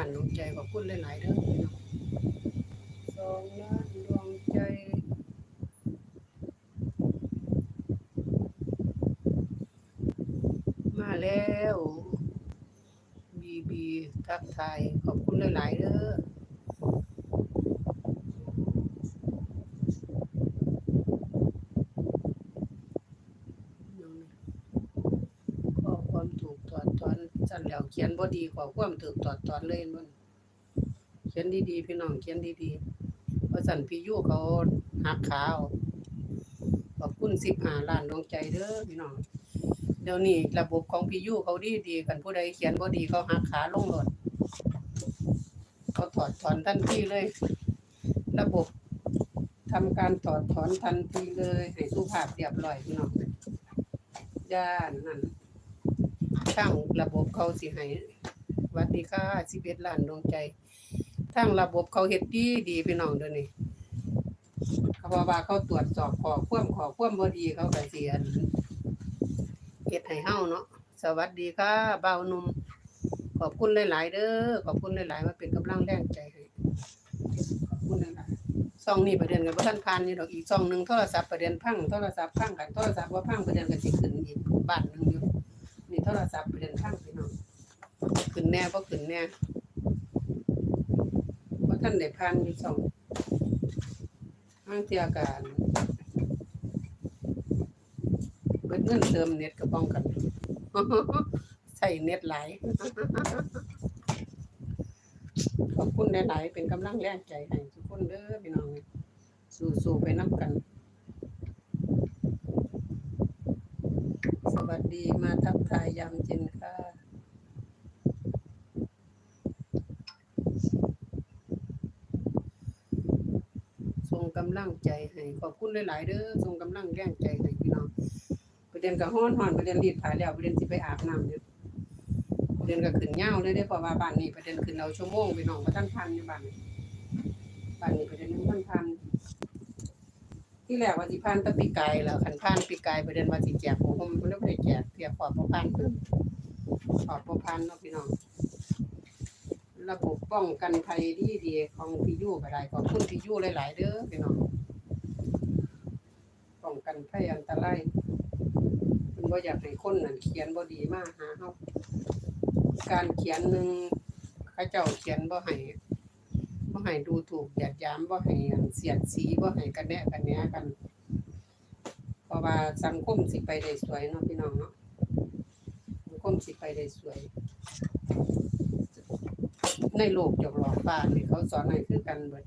านดวงใจขอบคุณหลายๆเด้อพี่น้องสองล้านดวงใจมาแล้วบีบีทักทายขอบคุณหลายๆเด้อความถูกถอดถอนสั่น แล้วเขียนบ่ดีข้อความถูกถอดถอนเลยมันเขียนดีๆพี่น้องเขียนดีๆเพราะสันพี่ยู่เขาหักขาเอาขอบคุณ15ล้านดวงใจเด้อพี่น้องเดี๋ยวนี้ระบบของพี่ยูเขาดีดีกันผู้ใดเขียนบ่ดีเขาหักขาลงหลดเขาถอดถอนทันทีเลย ระบบทำการถอดถอนทันทีเลยให้สุภาพเรียบร้อยพี่น้องย่านนั่น ทางระบบเขาสิให้วัสดีค่ะ11ล้านดวงใจทางระบบเขาเฮ็ดดีดีพี่น้องเดี๋ยวนี้เขาบอกว่าเขาตรวจสอบขอความขอความบ่ดีเขาก็สิอันเฮ็ดให้เฮาเนาะสวัสดีค่ะบ่าวหนุ่มขอบคุณหลาย ๆ เด้อขอบคุณหลายๆมาเป็นกำลังแรงใจให้ขอบคุณหลายๆซ่องนี้ประเด็นกันบ่ทันผ่านนี่ดอกอีกซ่องหนึงโทรศัพท์ประเด็นพังโทรศัพท์พังกันโทรศัพท์บ่าพังประเด็นก็สิขึ้นอีกบ้านหนึงอยู่ ทรศัพท์ปเด็นพังพี่น้องขึ้นแน่บ่ขึ้นแน่บ่ทันได้ผ่านอยู่ซ่องทางเที่ยการเบิดเงินเติมเน็ตก็ป้องกันใช้เน็ตไหลขอบคุณหลาย ๆ เป็นกำลังแรงใจให้ทุกคนเด้อพี่น้องสู้ๆไปน้ำกัน ส วัสดีมาทักทายยามเย็นค่ะ ส่งกำลังใจให้ขอบคุณหลาย ๆ เด้อส่งกำลังแรงใจให้พี่น้องประเด็นก็ฮ้อนฮ้อนประเด็นรีดผายแล้วประเด็นสิไปอาบน้ำอยู่ประเด็นก็ขึ้นยาเลยเด้เพราะว่าบ้านนี้ประเด็นขึ้นเอาชั่วโมงไปน้องบ่ทันพันอยู่บ้านบ้านนี้ประเด็นมันพัน ที่แรกว่าสิพันตะปีกายแล้วคันพันปีกายประเด็นว่าสิแจกของผมมันบ่ได้แจกเทียบขอบบ่พันธ์ขอบบ่พันธ์เนาะพี่น้องระบบป้องกันภัยดีดีของพี่ยู่ก็ได้ขอบคุณพี่ยู่หลายๆเด้อพี่น้องป้องกันภัยอันตรายเพิ่นบ่อยากให้คนนั่นเขียนบ่ดีมากหาเฮาการเขียนหนึ่งเขาเจ้าเขียนบ่ให้ ให้ดูถูกเหยียดหยามบ่ให้เสียดสีบ่ให้กระแนะกระแหนกัน เพราะว่าสังคมสิไปได้สวยเนาะพี่น้องเนาะสังคมสิไปได้สวย ในโลกจกหลอกฟ้านี่เขาสอนให้คือกันเบิด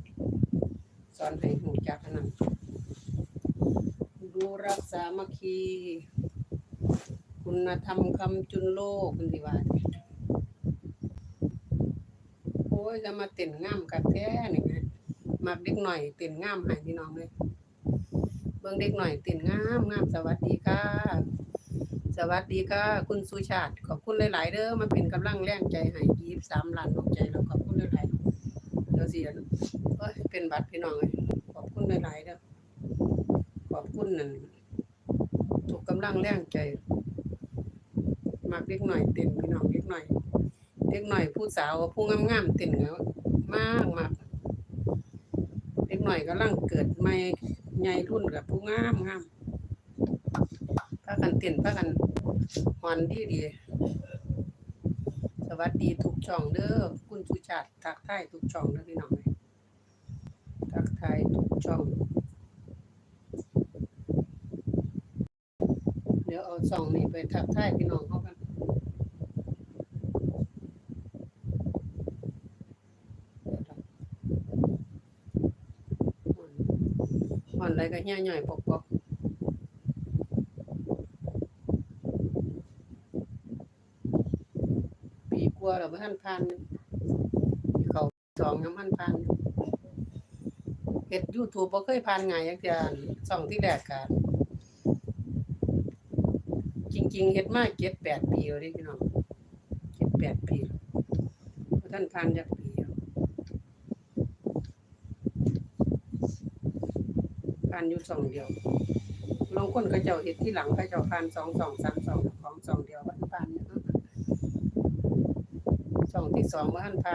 สอนให้รู้จักนนั้นดูรักษามัคคี คุณธรรมคำจุนโลกคุณสิว่า ยจะมาเต้นงามกันแท้นี่ไงมักเด็กหน่อยเต้นงามให้พี่น้องเลยเบิ่งเด็กหน่อยเต้นงามงามสวัสดีค่ะ สวัสดีค่ะ คุณสุชาติขอบคุณหลาย ๆเด้อมาเป็นกำลังแรงใจให้ยีบสามล้านดวงใจแล้วขอบคุณหลายๆเดี๋ยวสิอันเอ้ยเป็นบัตรพี่น้องเลยขอบคุณหลายๆเด้อขอบคุณนั่นถูกกำลังแรงใจมักเด็กหน่อยเต้นพี่น้องเด็กหน่อย เด็กหน่อยผู้สาวผู้งามๆเต้นแล้วมากมากเด็กหน่อยกำลังเกิดใหม่ใหญ่รุ่นกับผู้งามงามพากันเต้นพากันหอนดีดีสวัสดีทุกช่องเด้อคุณสุชาติทักทายทุกช่องเด้อพี่น้องทักทายทุกช่องเดี๋ยวเอาซองนี้ไปทักทายพี่น้องเขากัน อะไรก็เหี่ยหน่อยปกๆปีกลัวาแล้วบ่ทันผ่านเขาสองยังพันผ่านเฮ็ด YouTube บ่เคยผ่านง่ายจักเทื่อช่องที่แรกก็จริง ๆเฮ็ดมากเจ็ดแปดปีแล้วเด้พี่น้องเจ็ดแปดปีท่านผ่านจักปีแล้ว ผ่านอยู่สองเดียวลงคนเขาเจ้าเห็ดที่หลังเขาเจ้าผ่านสองสองสามสองของสองเดียววันผ่านเนาะสองที่สองบ่ทันผ่าน